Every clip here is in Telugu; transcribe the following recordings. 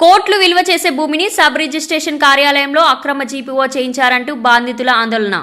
కోట్లు విలువ చేసే భూమిని సబ్ రిజిస్ట్రేషన్ కార్యాలయంలో అక్రమ జీపీఓ చేయించారంటూ బాధితుల ఆందోళన.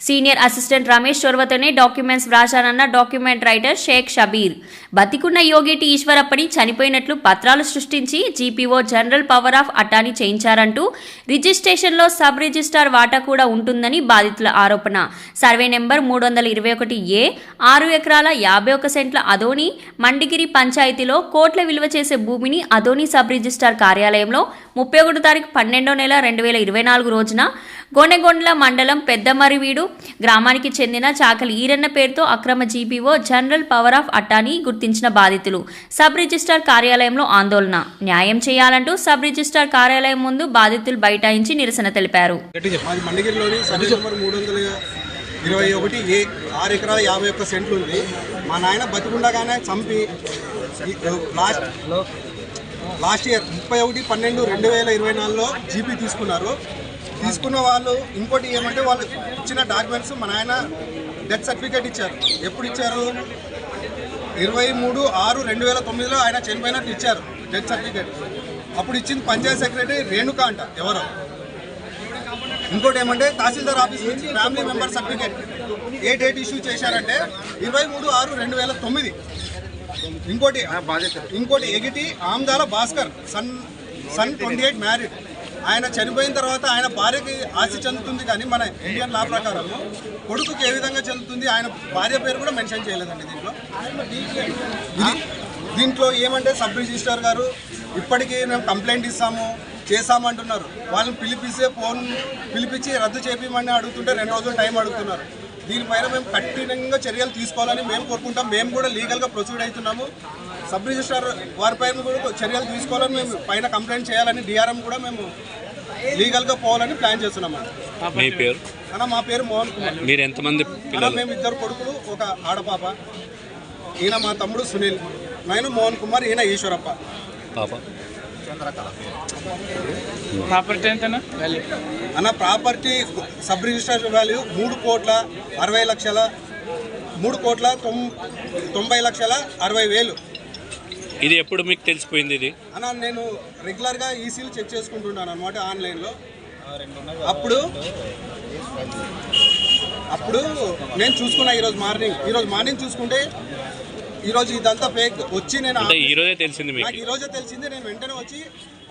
సీనియర్ అసిస్టెంట్ రమేష్ చొరవతోనే డాక్యుమెంట్స్ వ్రాశానన్న డాక్యుమెంట్ రైటర్ షేక్ షబీర్. బతికున్న యోగేటి ఈశ్వరప్పని చనిపోయినట్లు పత్రాలు సృష్టించి GPO general power of attorney చేయించారంటూ రిజిస్ట్రేషన్లో సబ్ రిజిస్ట్రార్ వాటా కూడా ఉంటుందని బాధితుల ఆరోపణ. సర్వే నెంబర్ మూడు వందల ఇరవై ఒకటి ఏ ఆరు ఎకరాల యాభై ఒక సెంట్ల అదోని మండిగిరి పంచాయతీలో కోట్ల విలువ చేసే భూమిని అదోని సబ్ రిజిస్టార్ కార్యాలయంలో ముప్పై ఒకటో తారీఖు పన్నెండో నెల రెండు వేల ఇరవై నాలుగు రోజున గొనెగొండ్ల మండలం పెద్దమరివీడు గ్రామానికి చెందిన చాకలి ఈరన్న పేరుతో అక్రమ GPO general power of attorney గుర్తించిన బాధితులు. సబ్ రిజిస్ట్రార్ కార్యాలయంలో ఆందోళన. న్యాయం చేయాలంటూ సబ్ రిజిస్ట్రార్ కార్యాలయం ముందు బాధితులు బైఠాయించి నిరసన తెలిపారు. ఇరవై ఒకటి ఏ ఆరు ఎకరాల యాభై ఒక్క సెంట్లు ఉంది. మా నాయన బతికుండగానే చంపి లాస్ట్ లాస్ట్ ఇయర్ ముప్పై ఒకటి పన్నెండు రెండు వేల ఇరవై నాలుగులో జీపీ తీసుకున్నారు. తీసుకున్న వాళ్ళు ఇంకోటి ఏమంటే వాళ్ళు ఇచ్చిన డాక్యుమెంట్స్ మన ఆయన డెత్ సర్టిఫికేట్ ఇచ్చారు. ఎప్పుడు ఇచ్చారు? ఇరవై మూడు ఆరు రెండు వేల తొమ్మిదిలో ఆయన చనిపోయినట్టు ఇచ్చారు డెత్ సర్టిఫికేట్. అప్పుడు ఇచ్చింది పంచాయత్ సెక్రటరీ రేణుకా అంట ఎవరో. ఇంకోటి ఏమంటే తహసీల్దార్ ఆఫీస్ నుంచి ఫ్యామిలీ మెంబర్ సర్టిఫికేట్ ఏ డేట్ ఇష్యూ చేశారంటే ఇరవై మూడు ఆరు రెండు వేల తొమ్మిది. ఇంకోటి ఇంకోటి ఎగిటి ఆమ్దాల Bhaskar son son twenty eight married. ఆయన చనిపోయిన తర్వాత ఆయన భార్యకి ఆశ చెందుతుంది కానీ మన ఇండియన్ లా ప్రకారం కొడుకుకి ఏ విధంగా చెందుతుంది ఆయన భార్య పేరు కూడా మెన్షన్ చేయలేదండి దీంట్లో. దీంట్లో ఏమంటే సబ్ రిజిస్ట్రార్ గారు ఇప్పటికీ మేము కంప్లైంట్ ఇస్తాము చేస్తామంటున్నారు. వాళ్ళని పిలిపిస్తే ఫోన్ పిలిపించి రద్దు చేపించమని అడుగుతుంటే రెండు రోజులు టైం అడుగుతున్నారు. దీనిపైన మేము కఠినంగా చర్యలు తీసుకోవాలని మేము కోరుకుంటాం. మేము కూడా లీగల్గా ప్రొసీడ్ అవుతున్నాము. సబ్ రిజిస్ట్రార్ వారిపైన కూడా చర్యలు తీసుకోవాలని మేము పైన కంప్లైంట్ చేయాలని డిఆర్ఎం కూడా మేము లీగల్గా పోవాలని ప్లాన్ చేస్తున్నాము మీ పేరు? అన్న మా పేరు మోహన్ కుమార్. మీరు ఎంతమంది మేము ఇద్దరు కొడుకులు ఒక ఆడపాప. ఈయన మా తమ్ముడు సునీల్. నేను మోహన్ కుమార్ ఈయన ఈశ్వరప్ప. పాప? ప్రాపర్టీ ఎంతనా? వాల్యూ అన్న ప్రాపర్టీ సబ్ రిజిస్ట్రేషన్ వాల్యూ మూడు కోట్ల అరవై లక్షల మూడు కోట్ల తొం తొంభై లక్షల అరవై వేలు. ఇది ఎప్పుడు మీకు తెలిసిపోయింది ఇది? అన్న నేను రెగ్యులర్గా ఈసీలు చెక్ చేసుకుంటున్నాను అనమాట ఆన్లైన్లో అప్పుడు అప్పుడు నేను చూసుకున్నా ఈరోజు మార్నింగ్ ఈరోజు మార్నింగ్ చూసుకుంటే ఈరోజు ఇదంతా ఫేక్ వచ్చి నేను అంటే ఈ రోజే తెలిసింది మీకు. నాకు ఈ రోజే తెలిసింది నేను వెంటనే వచ్చి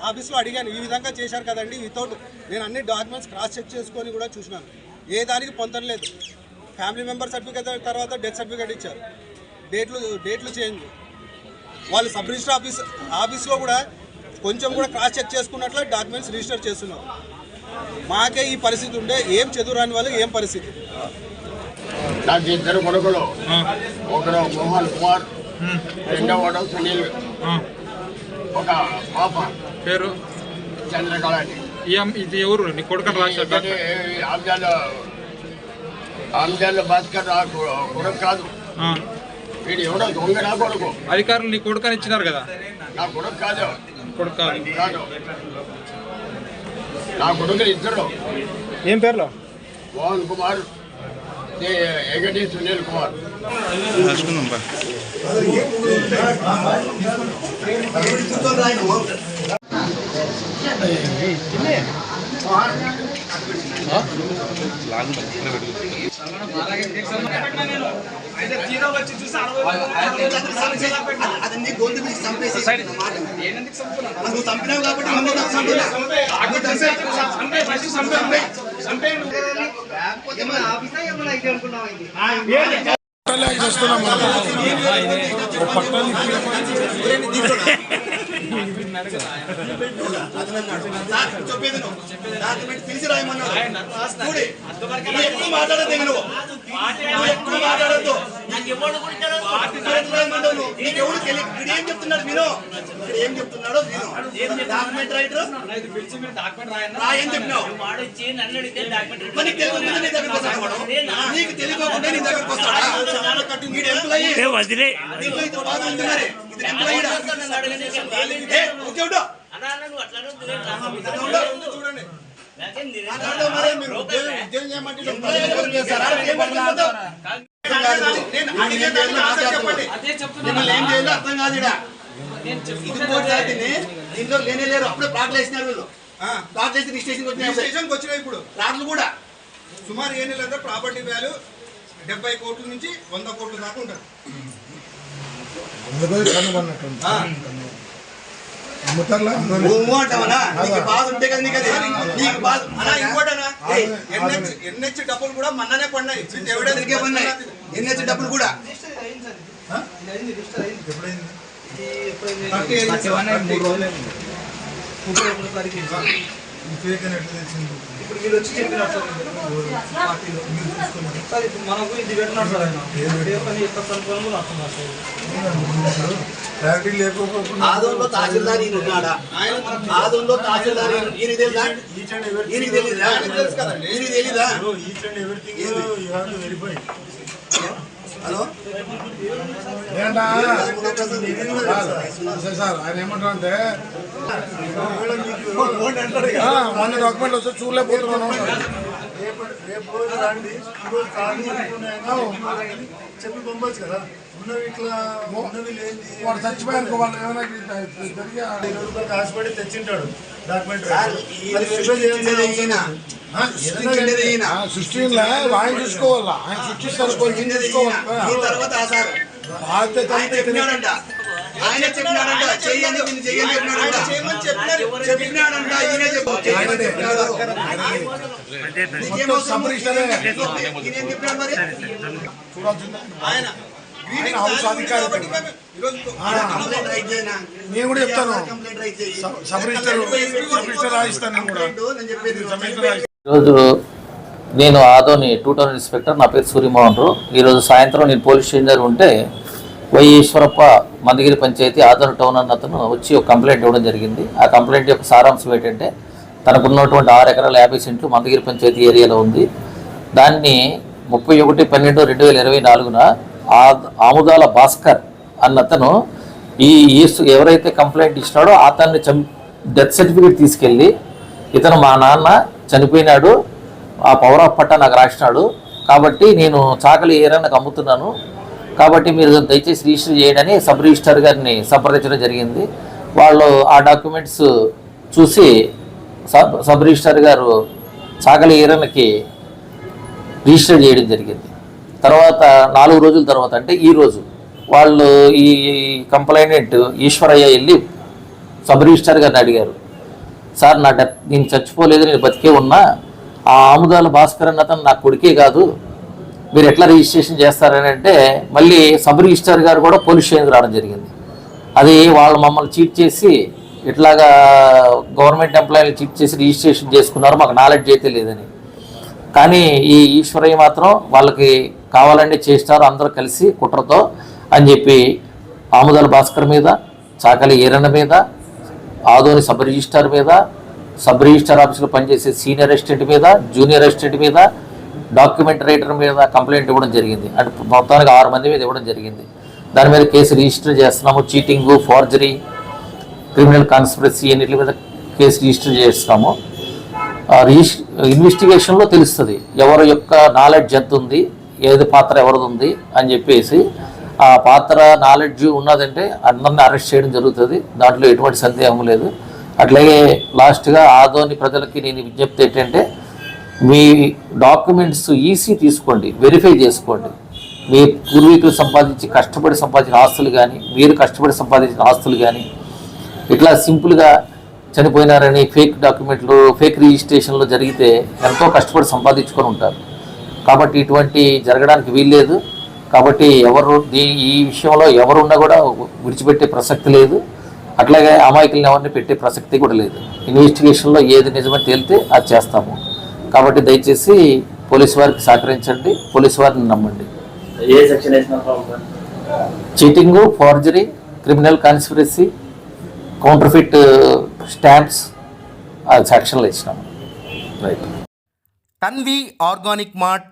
ఆఫీస్లో అడిగాను. ఈ విధంగా చేశారు కదండి వితౌట్ నేను అన్ని డాక్యుమెంట్స్ క్రాస్ చెక్ చేసుకొని కూడా చూసినాను. ఏ దానికి పొందలేదు ఫ్యామిలీ మెంబర్ సర్టిఫికేట్ తర్వాత డెత్ సర్టిఫికేట్ ఇచ్చారు. డేట్లు డేట్లు చేంజ్ వాళ్ళు సబ్ రిజిస్టర్ ఆఫీస్ ఆఫీస్లో కూడా కొంచెం కూడా క్రాస్ చెక్ చేసుకున్నట్లు డాక్యుమెంట్స్ రిజిస్టర్ చేస్తున్నారు మాకే ఈ పరిస్థితి ఉంటే ఏం చదువురాని వాళ్ళకి ఏం పరిస్థితి? నాకు ఇద్దరు కొడుకులు. ఒకడు మోహన్ కుమార్ రెండవ వాడు సునీల్. ఒక పాప. పేరు? చంద్రకళ అని. ఈ అమ్- ఇది ఎవరు? నీ కొడుకు ఆమ్జాల భాస్కర్ కొ- కొడుకు కాదు. వీడు ఎవడో దొంగ నా కొడుకు. అధికారులు నీ కొడుకు అని ఇచ్చినారు కదా? నా కొడుకు కాదు. కొడుకు కాదు. నా కొడుకులు ఇద్దరు. ఏం పేర్లో? మోహన్ కుమార్. ఎగటి సునీల్ కుమార్ అతన్ని గొంతు పిలిచి చంపేసి నువ్వు చంపినావు కాబట్టి నువ్వు నాకు చంపేనా? లేకపోతే మన ఆఫీసా ఏమన్నా అయితే అనుకున్నావా ఇది? సార్, చెప్పేది నువ్వు. తీసి రాయమన్నాడు. ఎక్కువ మాట్లాడొద్దు నువ్వు. ఎక్కువ మాట్లాడొద్దు. నీకెవడు తెలియదు. వీడు ఏం చెప్తున్నాడు విను. వీడు ఏం చెప్తున్నాడో విను. డాక్యుమెంట్ రైటర్ రాయని చెప్పినావు మరి తెలియకుండా నీ దగ్గరకు వస్తాడా? నీకు తెలియకుండా నీ దగ్గరకు వస్తాడా వీడు దీంట్లో చూడండి మిమ్మల్ని ఏం చేయాలో అర్థం కాదు ఇది లేనే లేరు అప్పుడే ప్లాట్లు వేసినారు వీళ్ళు ఆ, ప్లాట్లు వేసి రిజిస్ట్రేషన్ వచ్చినాయి స్టేషన్కి వచ్చినాయి ఇప్పుడు ప్లాట్లు కూడా సుమారు ఏ నెలలంతా ప్రాపర్టీ వాల్యూ డెబ్బై కోట్ల నుంచి వంద కోట్ల దాకా ఉంటుంది అన్నా ఇంకోటనా ఎన్హెచ్ ఎన్హెచ్ డబ్బులు కూడా మొన్ననే పడినాయి వచ్చే డబ్బులు కూడా. ఎయిట్. ఇప్పుడు వీళ్ళు వచ్చి చెప్పినారు సార్ పార్టీలో సార్ ఇప్పుడు మనకు ఇది పెట్టినారు సార్ ఆయన. ఏ పని ఎక్కడ కూడా వస్తున్నారు సార్. ఆదంలో తహసీల్దార్ ఈయన ఉన్నాడా? ఆదంలో తహసీల్దార్ ఈయన తెలుసా? ఈయనకి తెలీదా? తెలుసు కదండి. ఈయనకి తెలీదా? హలో? సార్ ఆయన ఏమంటారు అంటే మన డాక్యుమెంట్ వస్తే చూడలేకపోతున్నాను చెప్పి పంపొచ్చు కదా ఉన్నవి ఇట్లా ఉన్నవి లేని వాడు చచ్చిపోయారు వాళ్ళు ఏమైనా జరిగి ఇరవై రూపాయలు ఆశపడి తెచ్చింటాడు. డాక్యుమెంట్ ఆయన చూసుకోవాలా? ఆయన సృష్టిస్తారు ఆయన చెప్పినాడంట. చెప్పినాడంట. చేయమని చెప్పినారు చెప్పినాడంట. ఈయనే ఆయన హౌస్ అధికారి. నేను కూడా చెప్తాను. సబ్- రిజిస్టర్ సబ్ రిజిస్టర్ రాయిస్తాను నేను కూడా ఈరోజు నేను ఆదోని టూ టౌన్ ఇన్స్పెక్టర్ నా పేరు సూర్యమోహన్ రావు ఈరోజు సాయంత్రం నేను పోలీస్ స్టేషన్ దగ్గర ఉంటే వై ఈశ్వరప్ప మందగిరి పంచాయతీ ఆదోని టౌన్ అన్న అతను వచ్చి ఒక కంప్లైంట్ ఇవ్వడం జరిగింది. ఆ కంప్లైంట్ యొక్క సారాంశం ఏంటంటే తనకున్నటువంటి ఆరు ఎకరాల యాభై సెంట్లు మందగిరి పంచాయతీ ఏరియాలో ఉంది. దాన్ని ముప్పై ఒకటి పన్నెండు రెండు వేల ఇరవై నాలుగున ఆముదాల భాస్కర్ అన్నతను ఈ ఎవరైతే కంప్లైంట్ ఇచ్చినాడో అతన్ని చం డెత్ సర్టిఫికేట్ తీసుకెళ్ళి ఇతను మా నాన్న చనిపోయినాడు ఆ పవర్ ఆఫ్ పట్టా నాకు రాసినాడు కాబట్టి నేను చాకలి ఏరన్నకు అమ్ముతున్నాను కాబట్టి మీరు దయచేసి రిజిస్టర్ చేయడని సబ్ రిజిస్టర్ గారిని సంప్రదించడం జరిగింది. వాళ్ళు ఆ డాక్యుమెంట్స్ చూసి సబ్ సబ్ రిజిస్టర్ గారు చాకలి ఏరన్నకి రిజిస్టర్ చేయడం జరిగింది. తర్వాత నాలుగు రోజుల తర్వాత అంటే ఈ రోజు వాళ్ళు ఈ కంప్లైంట్ ఈశ్వరయ్య వెళ్ళి సబ్ రిజిస్టర్ గారిని అడిగారు. సార్ నా డెత్ నేను చచ్చిపోలేదు నేను బతికే ఉన్నా. ఆ ఆముదాల భాస్కర్ అన్న అతను నా కొడుకే కాదు. మీరు ఎట్లా రిజిస్ట్రేషన్ చేస్తారని అంటే మళ్ళీ సబ్ రిజిస్టర్ గారు కూడా పోలీస్ స్టేషన్కి రావడం జరిగింది. అది వాళ్ళు మమ్మల్ని చీట్ చేసి ఇట్లాగా గవర్నమెంట్ ఎంప్లాయీలు చీట్ చేసి రిజిస్ట్రేషన్ చేసుకున్నారు మాకు నాలెడ్జ్ అయితే లేదని. కానీ ఈ ఈశ్వరయ్య మాత్రం వాళ్ళకి కావాలంటే చేస్తారు అందరూ కలిసి కుట్రతో అని చెప్పి ఆముదాల భాస్కర్ మీద చాకలి ఈరణ మీద ఆదోని సబ్ రిజిస్టార్ మీద సబ్ రిజిస్టార్ ఆఫీసులో పనిచేసే సీనియర్ అసిస్టెంట్ మీద జూనియర్ అసిస్టెంట్ మీద డాక్యుమెంట్ రైటర్ మీద కంప్లైంట్ ఇవ్వడం జరిగింది. అంటే మొత్తానికి ఆరు మంది మీద ఇవ్వడం జరిగింది. దాని మీద కేసు రిజిస్టర్ చేస్తున్నాము చీటింగు ఫార్జరీ క్రిమినల్ కాన్స్పిరసీ అన్నిటి మీద కేసు రిజిస్టర్ చేస్తున్నాము. రిజిస్ ఇన్వెస్టిగేషన్లో తెలుస్తుంది. ఎవరి యొక్క నాలెడ్జ్ ఎంత ఉంది ఏది పాత్ర ఎవరిది ఉంది అని చెప్పేసి ఆ పాత్ర నాలెడ్జ్ ఉన్నదంటే అందరిని అరెస్ట్ చేయడం జరుగుతుంది. దాంట్లో ఎటువంటి సందేహం లేదు. అట్లాగే లాస్ట్గా ఆదోని ప్రజలకి నేను విజ్ఞప్తి ఏంటంటే మీ డాక్యుమెంట్స్ ఈసీ తీసుకోండి వెరిఫై చేసుకోండి. మీ పూర్వీకులు సంపాదించి కష్టపడి సంపాదించిన ఆస్తులు కానీ మీరు కష్టపడి సంపాదించిన ఆస్తులు కానీ ఇట్లా సింపుల్గా చనిపోయినారని ఫేక్ డాక్యుమెంట్లు ఫేక్ రిజిస్ట్రేషన్లు జరిగితే ఎంతో కష్టపడి సంపాదించుకొని ఉంటారు. కాబట్టి ఇటువంటి జరగడానికి వీల్లేదు. కాబట్టి ఎవరు ఈ విషయంలో ఎవరున్నా కూడా విడిచిపెట్టే ప్రసక్తి లేదు. అట్లాగే అమాయకులను ఎవరిని పెట్టే ప్రసక్తి కూడా లేదు. ఇన్వెస్టిగేషన్లో ఏది నిజమని తేలితే అది చేస్తాము. కాబట్టి దయచేసి పోలీసు వారికి సహకరించండి. పోలీసు వారిని నమ్మండి. ఏ సెక్షన్ వేసిన cheating forgery criminal conspiracy counterfeit stamps ఆ సెక్షన్లో ఇచ్చినాము right. Tanvi organic mart